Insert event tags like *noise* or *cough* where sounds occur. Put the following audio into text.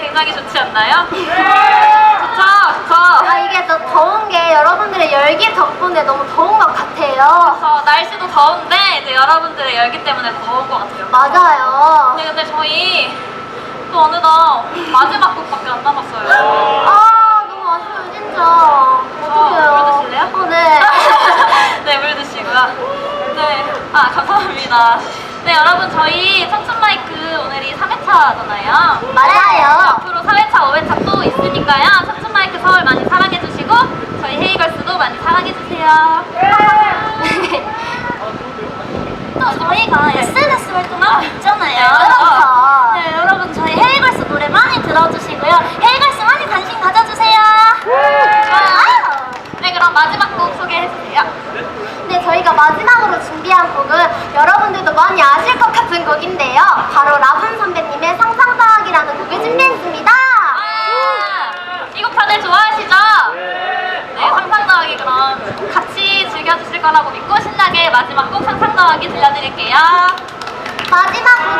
굉장히 좋지 않나요? 좋죠, 좋죠. 아 이게 또 더운 게 여러분들의 열기 덕분에 너무 더운 것 같아요. 그래서 날씨도 더운데 이제 여러분들의 열기 때문에 더 더운 것 같아요. 맞아요. 네, 근데 저희 또 어느덧 마지막 곡밖에 안 남았어요. 아 너무 아쉬워요 진짜. 어떡해요. 물 드실래요? 어, 네. *laughs* 네, 물 드시고요. 네, 아, 감사합니다. 네, 여러분, 저희 청춘 마이크 오늘이 3회차잖아요. 맞아요. 앞으로 4회차, 5회차 또 있으니까요. 청춘 마이크 서울 많이 사랑해주시고, 저희 헤이걸스도 많이 사랑해주세요. 또 저희가 SNS 활동하고 있잖아요. 그렇죠. 네, 여러분 저희 헤이걸스 노래 많이 들어주시고요. 헤이걸스 많이 관심 가져주세요. 네, 그럼 마지막 곡 소개해주세요. 네, 저희가 마지막으로 준비한 곡은 여러분들도 많이 아실 것 같은 곡인데요. 바로 라분 선배님의 상상더하기라는 곡을 준비했습니다. 아, 이곡 다들 좋아하시죠? 네, 상상 더하기 그럼 같이 즐겨주실 거라고 믿고 신나게 마지막 곡 상상 더하기 들려드릴게요. 마지막